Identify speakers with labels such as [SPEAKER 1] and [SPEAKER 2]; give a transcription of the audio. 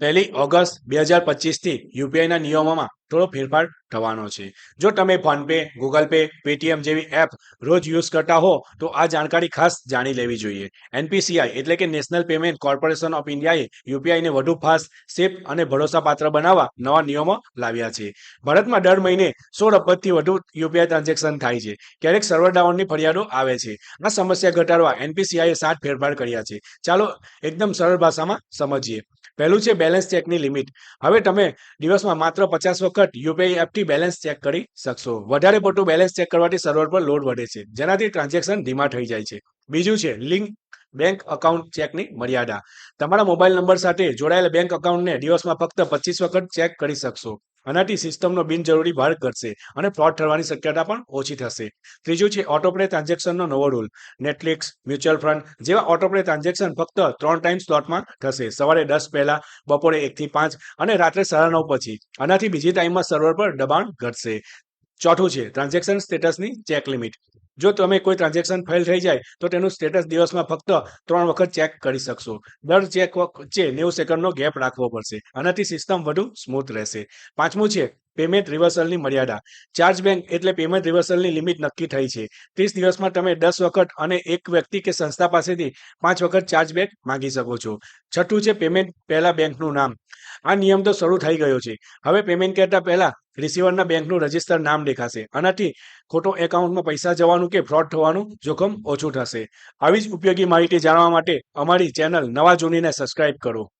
[SPEAKER 1] પહેલી ઓગસ્ટ બે હજાર પચીસથી યુપીઆઈના નિયમોમાં થોડો ફેરફાર થવાનો છે. જો તમે ફોનપે, ગૂગલ પે, પેટીએમ જેવી એપ રોજ યુઝ કરતા હો, તો આ જાણકારી ખાસ જાણી લેવી જોઈએ. એનપીસીઆઈ એટલે કે નેશનલ પેમેન્ટ કોર્પોરેશન ઓફ ઇન્ડિયાએ યુપીઆઈને વધુ ફાસ્ટ, સેફ અને ભરોસાપાત્ર બનાવવા નવા નિયમો લાવ્યા છે. ભારતમાં દર મહિને સોળ અબજથી વધુ યુપીઆઈ ટ્રાન્ઝેક્શન થાય છે. ક્યારેક સર્વર ડાઉનની ફરિયાદો આવે છે. આ સમસ્યા ઘટાડવા એનપીસીઆઈએ સાત ફેરફાર કર્યા છે. ચાલો એકદમ સરળ ભાષામાં સમજીએ. પહેલું છે બેલેન્સ ચેકની લિમિટ. હવે તમે દિવસમાં માત્ર પચાસ વખત યુપીઆઈ એપથી બેલેન્સ ચેક કરી શકશો. વધારે પડતું બેલેન્સ ચેક કરવાથી સર્વર પર લોડ વધે છે. જેનાથી ટ્રાન્ઝેક્શન ધીમા થઈ જાય છે. બીજું છે લિંક બેંક અકાઉન્ટ ચેકની મર્યાદા. તમારા મોબાઈલ નંબર સાથે જોડાયેલા બેંક અકાઉન્ટને દિવસમાં ફક્ત પચીસ વખત ચેક કરી શકશો. આનાથી સિસ્ટમનો બિનજરૂરી ભાર ઘટશે અને ફ્રોડ થવાની શક્યતા પણ ઓછી થશે. ત્રીજું છે ઓટોપ્લે ટ્રાન્ઝેક્શનનો નવો રૂલ. નેટફ્લિક્સ, મ્યુચ્યુઅલ ફંડ જેવા ઓટોપ્લે ટ્રાન્ઝેક્શન ફક્ત ત્રણ ટાઈમ સ્લોટમાં થશે. સવારે દસ પહેલા, બપોરે એકથી પાંચ અને રાત્રે સાડા નવ પછી. આનાથી બીજી ટાઈમમાં સર્વર પર દબાણ ઘટશે. ચોથું છે ટ્રાન્ઝેક્શન સ્ટેટસની ચેક લિમિટ. જો તમે કોઈ ટ્રાન્ઝેક્શન ફેલ થઈ જાય, તો તેનું સ્ટેટસ દિવસમાં ફક્ત ત્રણ વખત ચેક કરી શકશો. દર ચેક વચ્ચે નેવું સેકન્ડનો ગેપ રાખવો પડશે આનાથી સિસ્ટમ વધુ સ્મૂથ રહેશે. પાંચમું છે પેમેન્ટ રિવર્સલની મર્યાદા. ચાર્જ બેંક એટલે પેમેન્ટ રિવર્સલની લિમિટ નક્કી થઈ છે. ત્રીસ દિવસમાં તમે દસ વખત અને એક વ્યક્તિ કે સંસ્થા પાસેથી પાંચ વખત ચાર્જ બેક માંગી શકો છો. છઠ્ઠું છે પેમેન્ટ પહેલા બેંકનું નામ. આ નિયમ તો શરૂ થઈ ગયો છે. હવે પેમેન્ટ કરતા પહેલા રિસીવરના બેંકનું રજિસ્ટર નામ દેખાશે. આનાથી ખોટો એકાઉન્ટમાં પૈસા જવાનું કે ફ્રોડ થવાનું જોખમ ઓછું થશે. આવી જ ઉપયોગી માહિતી જાણવા માટે અમારી ચેનલ નવા જૂનીને સબસ્ક્રાઇબ કરો.